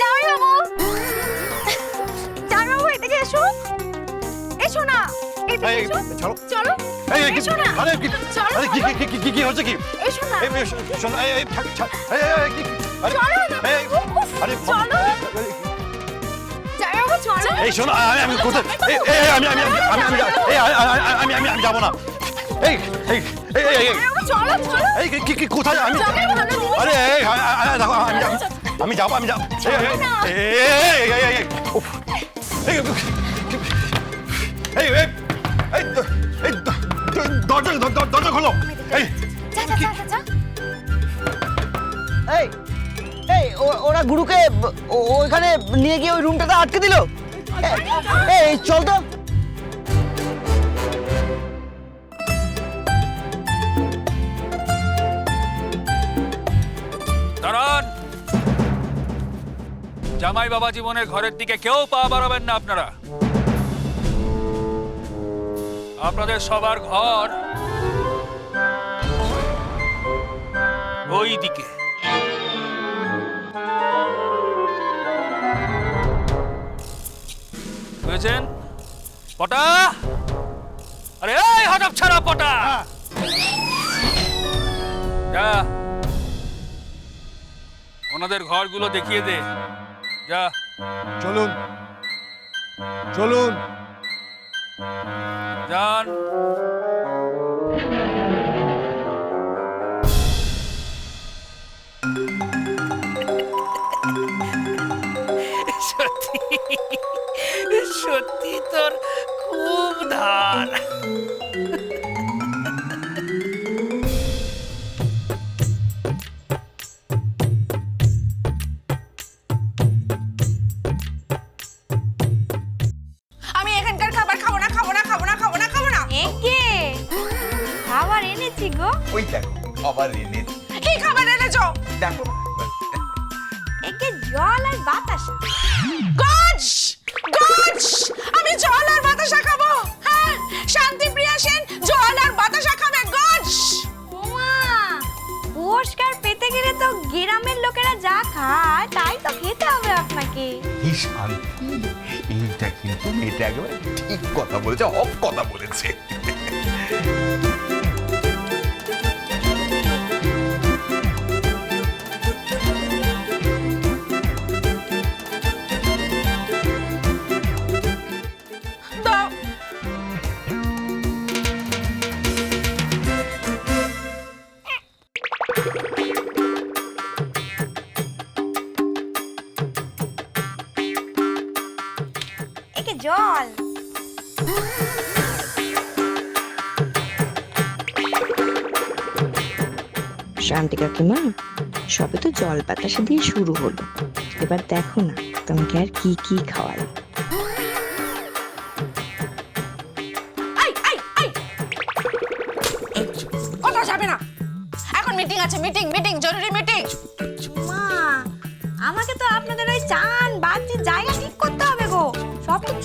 জামাইবাবু জামাইবাবু এদিকে এসো এসো না এদিকে এসো ছাড়ো। চলো এই, এই, কি- এসো না আরে, কি- আরে, কি- কি- কি- কি- কি- কি হচ্ছে কি? এসো না এই, এই, এই, এই, থাক, এই, এই, এই, কি- কি- আরে, চলো এই, আরে, চলো। এই শোনো আমি আমি কোথায় এই এই, এই, আমি আমি আমি আমি আমি এই, আমি আমি আমি যাব না এই এই এই এই চলো চলো এই কি কি কোথায় আমি আরে দেখো আমি আমি যাব আমি যাব দরজা দরজা খোলো এই এই এই ওরা গুরুকে ওইখানে নিয়ে গিয়ে ওই রুমটাতে আটকে দিল এই চল তো জামাই বাবা জীবনের ঘরের দিকে কেউ পা বাড়াবেন না আপনারা। আপনাদের সবার ঘর ওই দিকে। বুঝেছেন? পটা! আরে এই হঠাৎ ছাড়া পটা! যা। ওনাদের ঘরগুলো দেখিয়ে দে। যা। চলুন। চলুন। যান। সত্যি সত্যি তোর খুব ধার। এনেছি গো? ওই দেখো খাবার এনে কি খাবার এনেছো? দেখো। একে জল আর বাতাস। গজ! গজ! আমি জল আর বাতাসা খাব। হ্যাঁ শান্তিপ্রিয়া সেন জল আর বাতাসা খাবে গজ! ওমা পুরস্কার পেতে গেলে তো গ্রামের লোকেরা যা খায় তাই তো খেতে হবে আপনাকে। কি শান্তি? এইটা কিন্তু মেয়েটা একেবারে ঠিক কথা বলেছে হক কথা বলেছে। একে জল। শান্তি কাকিমা সবে তো জল বাতাসা দিয়ে শুরু হলো। এবার দেখো না তোমাকে আর কি কি কোথাও যাবে না। এখন মিটিং আছে মিটিং মিটিং জরুরি মিটিং মা আমাকে তো আপনাদের ওই চান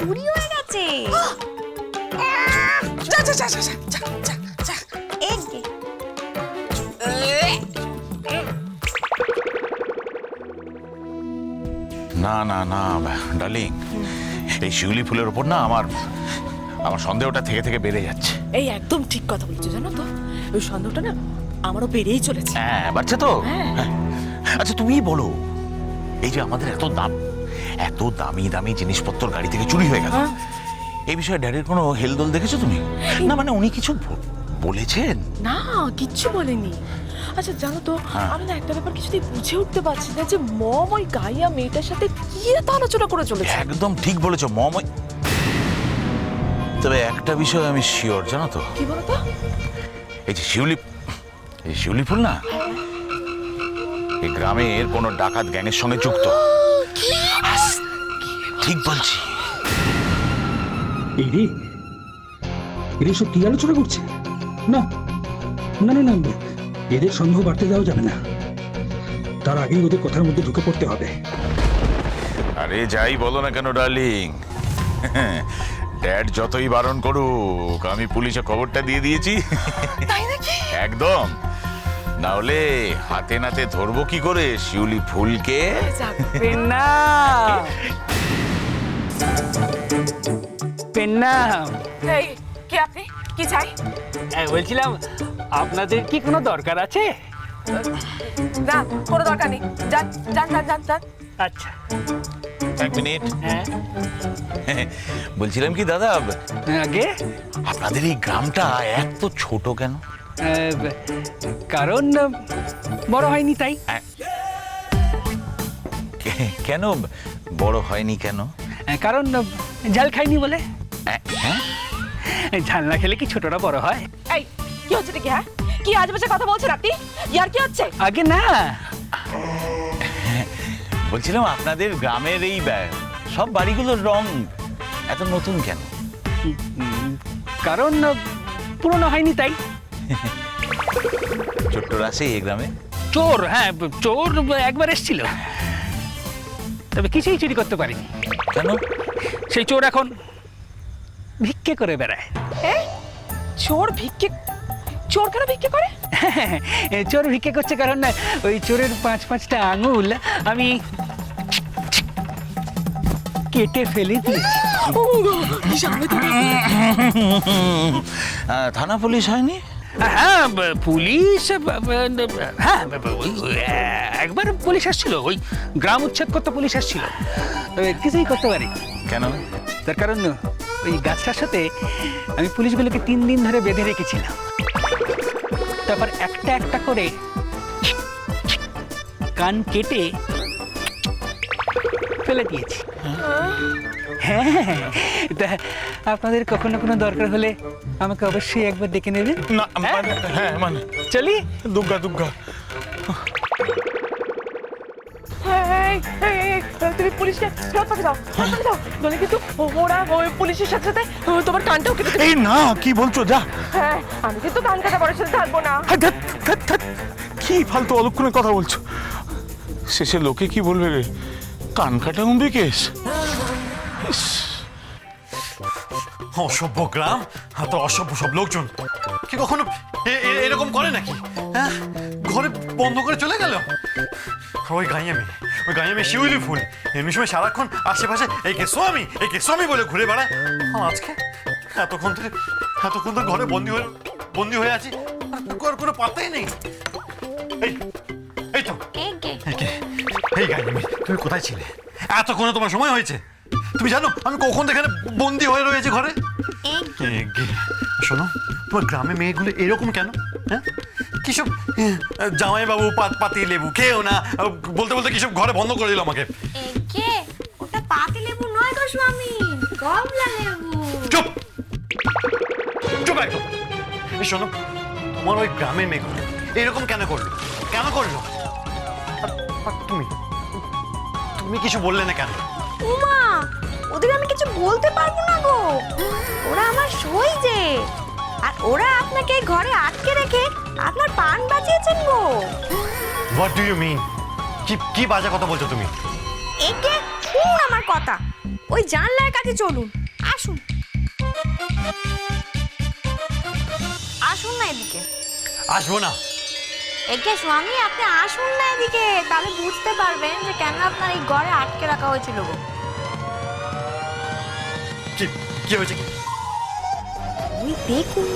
চুরি হয়ে গেছে। না না না ডার্লিং এই শিউলি ফুলের ওপর না আমার আমার সন্দেহটা থেকে থেকে বেড়ে যাচ্ছে। এই একদম ঠিক কথা বলছো জানো তো? ওই সন্দেহটা না আমারও বেড়েই চলেছে। হ্যাঁ বাচ্চা তো? হ্যাঁ। হ্যাঁ। আচ্ছা তুমি বলো এই যে আমাদের এত দাম এত দামি দামি জিনিসপত্র গাড়ি থেকে চুরি হয়ে গেল। হ্যাঁ। এই বিষয়ে ড্যাডির কোনো হেলদোল দেখেছ তুমি? না মানে উনি কিছু বলেছেন? না কিচ্ছু বলেনি। আচ্ছা জানো তো হ্যাঁ। আমি না একটা ব্যাপার কিছুতেই বুঝে উঠতে পারছি না যে মম ওই গাইয়া মেয়েটার সাথে কি এত আলোচনা করে চলেছে। একদম ঠিক বলেছ মম ওই- তবে একটা বিষয় আমি শিওর জানো তো। কি বলো তো? এই যে শিউলি এই শিউলি ফুল না? এই গ্রামের কোনো ডাকাত গ্যাংয়ের সঙ্গে যুক্ত। ঠিক বলছি। এই রে এরা সব কি আলোচনা করছে? না না না না এদের সন্দেহ বাড়তে দেওয়া যাবে না। তার আগেই ওদের কথার মধ্যে ঢুকে পড়তে হবে। আরে যাই বলো না কেন ডার্লিং? ড্যাড যতই বারণ করুক আমি পুলিশে খবরটা দিয়ে দিয়েছি। একদম। না হলে হাতে নাতে ধরবো কি করে শিউলি ফুলকে? পেন্না পেন্না। এই কে আপনি? কি চাই? বলছিলাম আপনাদের কি কোনো দরকার আছে? না কোনো দরকার নেই। যান যান যান যান যান। আচ্ছা। এক মিনিট। হ্যাঁ। বলছিলাম কি দাদা আগে। আপনাদের এই গ্রামটা এত ছোট কেন? কারণ বড় হয়নি তাই। কেন বড় হয়নি কেন? কারণ ঝাল খাইনি বলে? হ্যাঁ, হ্যাঁ ঝাল না খেলে কি ছোটরা বড় হয়? এই কি হচ্ছে নাকি হ্যাঁ? কি আজেবাজে কথা বলছেন আপনি ইয়ার কি হচ্ছে? আগে না। বলছিলাম আপনাদের গ্রামের এই ব্যা- সব বাড়িগুলোর রং এত নতুন কেন? কারণ পুরনো হয়নি তাই। ছোট্টর আছে এই গ্রামে? চোর হ্যাঁ চোর একবার এসেছিল। তবে কিছুই চুরি করতে পারিনি। কেন? সেই চোর এখন ভিক্ষে করে বেড়ায়। চোর ভিক্ষে চোর কেন ভিক্ষে করে? চোর ভিক্ষে করছে কারণ না ওই চোরের পাঁচ পাঁচটা আঙুল আমি কেটে ফেলে দিয়েছি। থানা পুলিশ হয়নি? হ্যাঁ পুলিশ হ্যাঁ একবার পুলিশ আসছিল ওই গ্রাম উচ্ছেদ করতে পুলিশ আসছিল। কিছুই করতে পারি। কেন? তার কারণ ওই গাছটার সাথে আমি পুলিশগুলোকে তিন দিন ধরে বেঁধে রেখেছিলাম। তারপর একটা একটা করে কান কেটে ফেলে দিয়েছি। হ্যাঁ তা আপনাদের কখনো কোনো দরকার হলে আমাকে অবশ্যই একবার ডেকে নেবেন? না মানে হ্যাঁ? মানে। চলি। দুর্গা দুর্গা তুমি পুলিশকে ফেরত পাঠিয়ে দাও ফেরত পাঠিয়ে দাও। নইলে কিন্তু ওরা ওই পুলিশের সাথে সাথে তোমার কানটাও কেটে দেবে। এই না কি বলছো যা। হ্যাঁ আমি কিন্তু কান কাটা পরের সাথে থাকব না। হ্যাঁ, ধ্যাৎ, ধ্যাৎ, ধ্যাৎ। কি ফালতু অলক্ষণের কথা বলছো? শেষে লোকে কি বলবে রে? কান কাটা উম্বি কেস? অসভ্য গ্রাম এত অসভ্য সব লোকজন। কি কখনো এ- এ- এরকম করে নাকি? হ্যাঁ? ঘরে বন্ধ করে চলে গেল? ওই গাইয়া মেয়ে। ওই গাইয়া মেয়ে শিউলি ফুল। এমনি সময় সারাক্ষণ আশেপাশে এই কে স্বামী? এই কে স্বামী? বলে ঘুরে বেড়ায়। আজকে এতক্ষণ ধরে এতক্ষণ ধরে ঘরে বন্দি হয়ে বন্দি হয়ে আছি। আর কোনো পাত্তাই নেই। এই এই তো। এই কে? এই গাইয়া তুমি কোথায় ছিলে? এতক্ষণে তোমার সময় হয়েছে। তুমি জানো আমি কখন এখানে বন্দি হয়ে রয়েছে ঘরে? শোনো তোমার গ্রামে মেয়েগুলো এরকম কেন? হ্যাঁ? কিসব? জামাইবাবু পাত পাতি লেবু খেয়েও না। বলতে বলতে কিসব ঘরে বন্ধ করে দিল আমাকে? এগে ওটা পাতি লেবু নয় গো স্বামী কমলা লেবু। চুপ! চুপ একদম। শোনো তোমার ওই গ্রামের মেয়েগুলো এরকম কেন করল? কেন করল? তুমি? তুমি কিছু বললে না কেন? উমা ওদের আমি কিছু বলতে পারব না গো। ওরা আমার সই যে। আর ওরা আপনাকে ঘরে আটকে রেখে আপনার পান বাঁচিয়েছেন গো। হোয়াট ডু ইউ মিন কি কি বাজে কথা বলছো তুমি? একে শুনুন আমার কথা। ওই জানলার কাছে চলুন আসুন। আসুন না এদিকে। আসব না। একে স্বামী আপনি আসুন না এদিকে। তাহলে বুঝতে পারবেন যে কেন আপনার এই ঘরে আটকে রাখা হয়েছিল গো। কি কি হয়েছে কি? ওই দেখুন।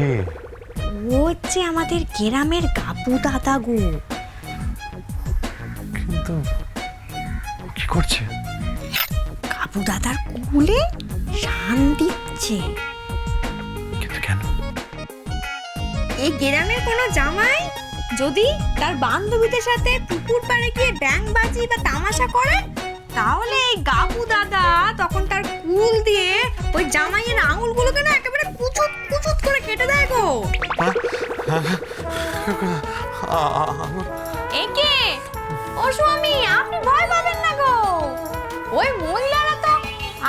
কে ও হচ্ছে আমাদের গ্রামের দাদা গো। কিন্তু কি করছে? দাদার কুলে শান দিচ্ছে। কিন্তু কেন? এই গ্রামের কোনো জামাই যদি তার বান্ধবীদের সাথে পুকুর পাড়ে গিয়ে ব্যাং বাজি বা তামাশা করে তাহলে এই গাবু দাদা তখন তার কুল দিয়ে ওই জামাইয়ের আঙুলগুলোকে না একেবারে কুচুত কুচুত করে কেটে দেয় গো। একে ও স্বামী আপনি ভয় পাবেন না গো। ওই মহিলারা তো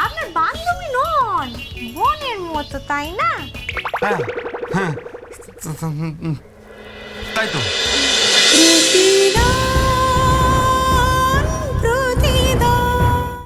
আপনার বান্ধবী নন বোনের মতো তাই না? হ্যাঁ হ্যাঁ। তাই তো।